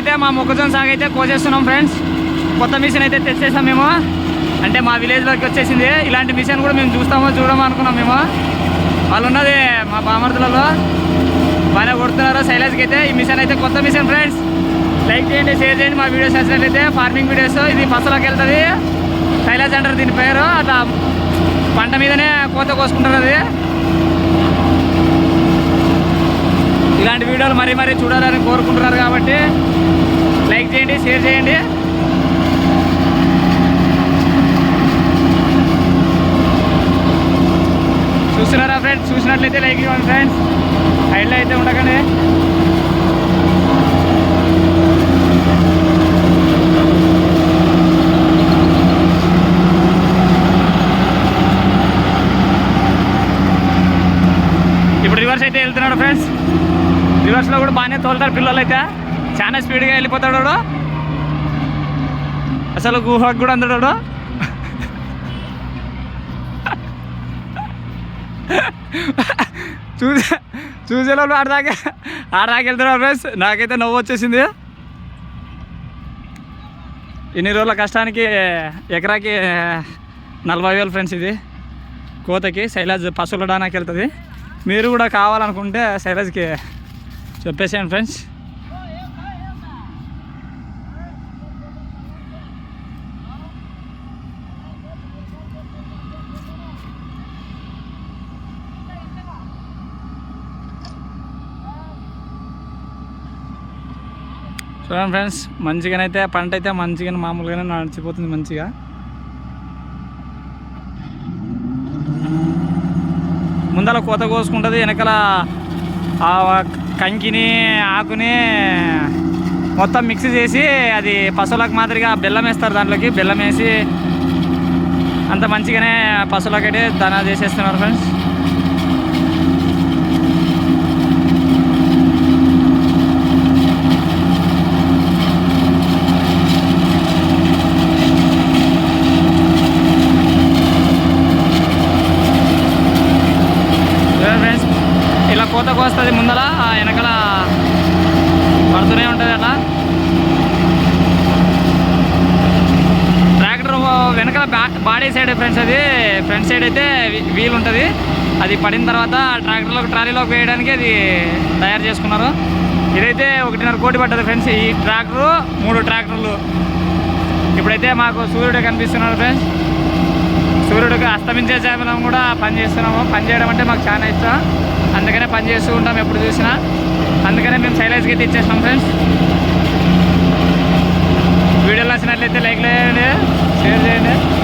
అయితే మా మొక్కజొన్న సాగు అయితే కోసేస్తున్నాం ఫ్రెండ్స్ కొత్త మిషన్ అయితే తెచ్చేసాం మేము. అంటే మా విలేజ్లోకి వచ్చేసింది. ఇలాంటి మిషన్ కూడా మేము చూస్తామో చూడమో అనుకున్నాం మేము. వాళ్ళు ఉన్నది మా బామర్తులలో బాగా కొడుతున్నారు శైలాజ్కి అయితే. ఈ మిషన్ అయితే కొత్త మిషన్ ఫ్రెండ్స్ లైక్ చేయండి షేర్ చేయండి మా వీడియోస్ నచ్చినట్లయితే. ఫార్మింగ్ వీడియోస్ ఇది ఫసలోకి వెళ్తుంది. శైలాజ్ అంటారు దీని పేరు. అట్లా పంట మీదనే కోత కోసుకుంటారు అది. ఇలాంటి వీడియోలు మరీ మరీ చూడాలని కోరుకుంటున్నారు కాబట్టి లైక్ చేయండి షేర్ చేయండి. చూస్తున్నారా ఫ్రెండ్స్ చూసినట్లయితే లైక్ ఇవ్వండి ఫ్రెండ్స్ హైడ్లో అయితే ఉండకండి. ఇప్పుడు రివర్స్ అయితే వెళ్తున్నాడు ఫ్రెండ్స్ రివర్స్లో కూడా బాగానే తోలుతారు పిల్లలు అయితే స్పీడ్గా వెళ్ళిపోతాడు వాడు. అసలు గుహకు కూడా అందడాడు వాడు. చూసే చూసే ఆడదాకా ఆడదాకా వెళ్తున్నారు ఫ్రెండ్స్. నాకైతే నవ్వు వచ్చేసింది. ఇన్ని రోజుల కష్టానికి ఎకరాకి నలభై వేలు ఫ్రెండ్స్ ఇది. కోతకి శైలాజ్ పశువులడానికి వెళ్తుంది. మీరు కూడా కావాలనుకుంటే శైలాజ్కి చెప్పేసాను ఫ్రెండ్స్. చూడండి ఫ్రెండ్స్ మంచిగానైతే పంట అయితే మంచిగానే మామూలుగానే నడిచిపోతుంది మంచిగా. ముందర కోత కోసుకుంటుంది వెనకాల ఆ కంకిని ఆకుని మొత్తం మిక్స్ చేసి అది పశువులకు మాదిరిగా బెల్లం వేస్తారు దాంట్లోకి. బెల్లం వేసి అంత మంచిగానే పశువులకైతే దానా చేసేస్తున్నారు ఫ్రెండ్స్ ఇలా కోతకు వస్తుంది ముందర ఆ వెనకాల పడుతూనే ఉంటుంది అట్లా ట్రాక్టర్ వెనకాల బాడీ సైడ్ ఫ్రెండ్స్ అది ఫ్రంట్ సైడ్ అయితే వీల్ ఉంటుంది. అది పడిన తర్వాత ట్రాక్టర్లోకి ట్రాలీలోకి వేయడానికి అది తయారు చేసుకున్నారు. ఇదైతే ఒకటిన్నర కోటి పడ్డది ఫ్రెండ్స్ ఈ ట్రాక్టరు మూడు ట్రాక్టర్లు. ఇప్పుడైతే మాకు సూర్యుడు కనిపిస్తున్నాడు ఫ్రెండ్స్. సూర్యుడికి అస్తమించే సమయంలో కూడా పని చేస్తున్నాము. పని చేయడం అంటే మాకు చాలా ఇష్టం. అందుకనే పని చేస్తూ ఉంటాం ఎప్పుడు చూసినా. అందుకనే మేము సైలెన్స్కి అయితే ఇచ్చేస్తాం ఫ్రెండ్స్. వీడియోలు నచ్చినట్లయితే లైక్ లేదండి షేర్ చేయండి మా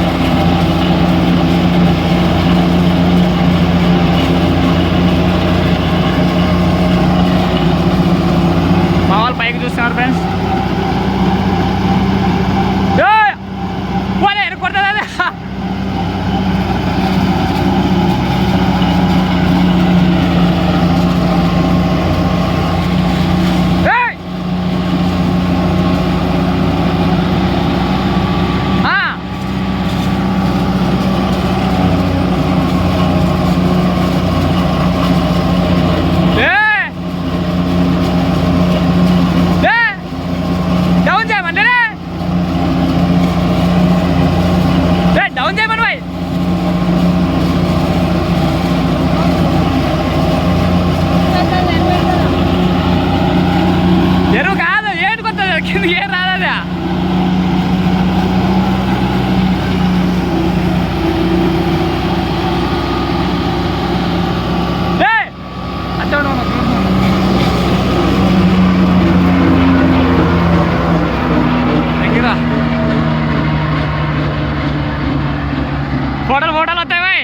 ಹೋಟೆಲ್ ಹೋಟೆಲ್ ಹತ್ತೇವೆ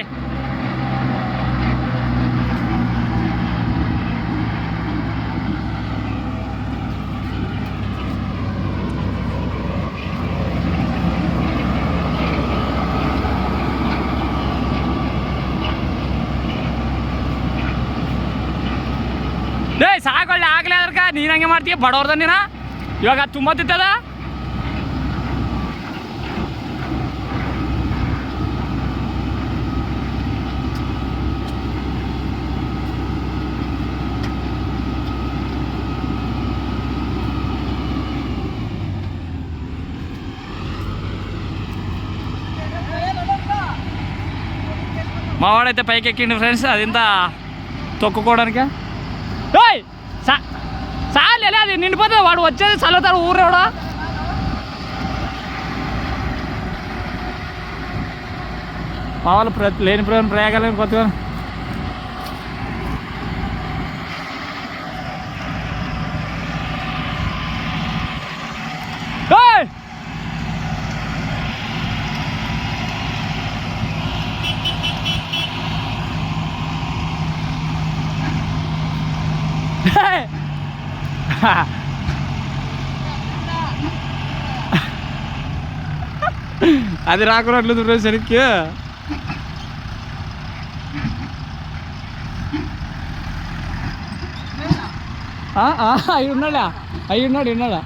ಏಯ್ ಸಾಕೊಳ್ಳೆ ಆಗ್ಲೇ ಅದ್ರಕ ನೀನು ಹಂಗೆ ಮಾಡ್ತೀಯ? ಬಡವ್ರದ ನೀನು? ಇವಾಗ ಅದು మావాడైతే పైకి ఎక్కిండు ఫ్రెండ్స్ అది ఇంత తొక్కుకోవడానికి? ఓయ్ సా- చాలు అది నిండిపోతుంది వాడు వచ్చేది చల్లతాడు ఊరేవాడా మా వాళ్ళు ప్ర లేని ప్ర ప్రయోగాలు కొత్తగా అది రాకున్నట్లు ఫ్రెండ్స్ వెనక్కి అయి ఉన్నాడా అయి ఉన్నాడు ఉన్నాడా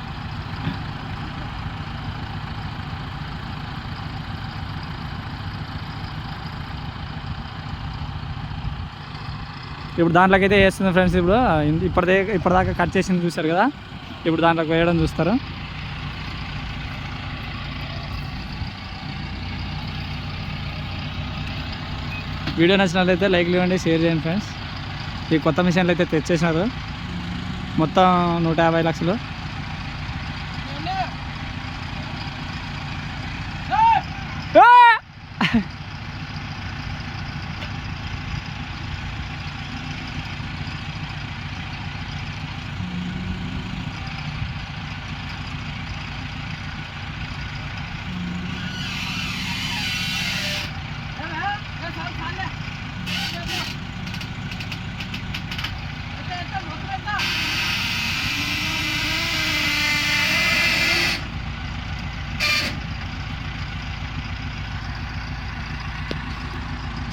ఇప్పుడు దాంట్లోకి అయితే వేస్తుంది ఫ్రెండ్స్ ఇప్పుడు ఇప్పటిదే ఇప్పటిదాకా కట్ చేసింది చూశారు కదా? ఇప్పుడు దాంట్లోకి వేయడం చూస్తారు. వీడియో నచ్చినట్లయితే లైక్లు ఇవ్వండి షేర్ చేయండి ఫ్రెండ్స్. ఈ కొత్త మిషన్లు అయితే తెచ్చేసినారు. మొత్తం నూట యాభై లక్షలు.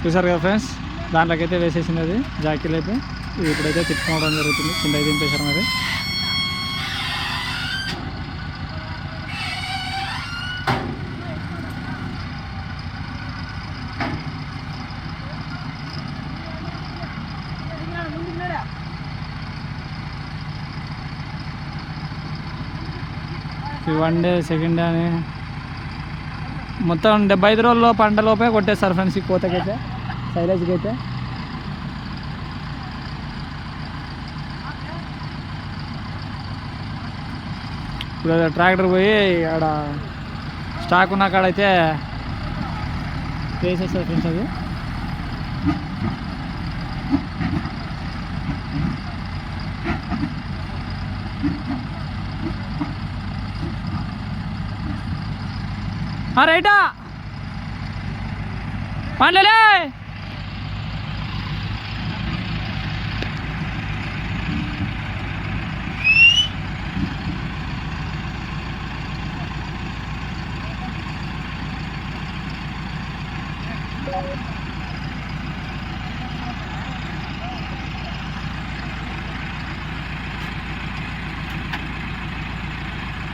చూసారు కదా ఫ్రెండ్స్? దాంట్లోకి అయితే వేసేసింది అది జాకీలు అయితే. ఇది ఇప్పుడైతే తిట్టుకోవడం జరుగుతుంది. కింద అయితే దింపేశారు మరి. వన్ డే సెకండ్ డే అని. మొత్తం డెబ్బై ఐదు రోజుల్లో పంటలోపే కొట్టేస్తారు ఫ్రెండ్స్ ఈ కోతకైతే. సైలేజ్కి అయితే. ఇప్పుడు ట్రాక్టర్ పోయి ఆడ స్టాక్ ఉన్న కాడైతే వేసేస్తారు ఫ్రెండ్స్ అది రైటా? పండ్లలే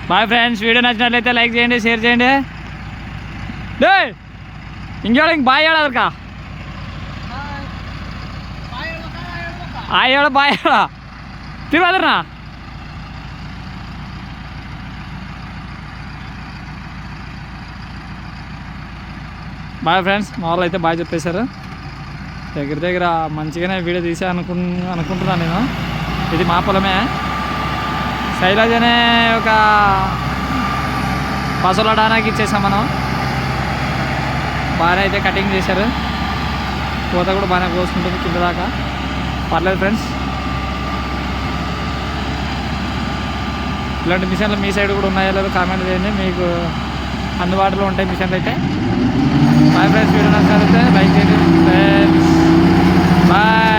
బాయ్ ఫ్రెండ్స్ వీడియో నచ్చినట్లయితే లైక్ చేయండి షేర్ చేయండి. డే ఇంకేవాడు ఇంక బాయ్ ఏడాది కా ఆ ఏడ? బాయ్ ఏడా బాయ్ ఫ్రెండ్స్ మా వాళ్ళు అయితే బాగా చెప్పేశారు. దగ్గర దగ్గర మంచిగానే వీడియో తీసే అనుకు అనుకుంటున్నాను నేను. ఇది మా పొలమే. శైలజ్ అనే ఒక పసలడానికి ఇచ్చేసాం మనం. బాగానే అయితే కటింగ్ చేశారు. కోత కూడా బాగానే కోసుకుంటుంది కింద దాకా. పర్లేదు ఫ్రెండ్స్. ఇలాంటి మిషన్లు మీ సైడ్ కూడా ఉన్నాయో లేదో కామెంట్ చేయండి. మీకు అందుబాటులో ఉంటాయి మిషన్లు అయితే. బాయ్ ఫ్రెండ్స్ వీడియో నచ్చినట్లయితే లైక్ చేయండి. Friends bye.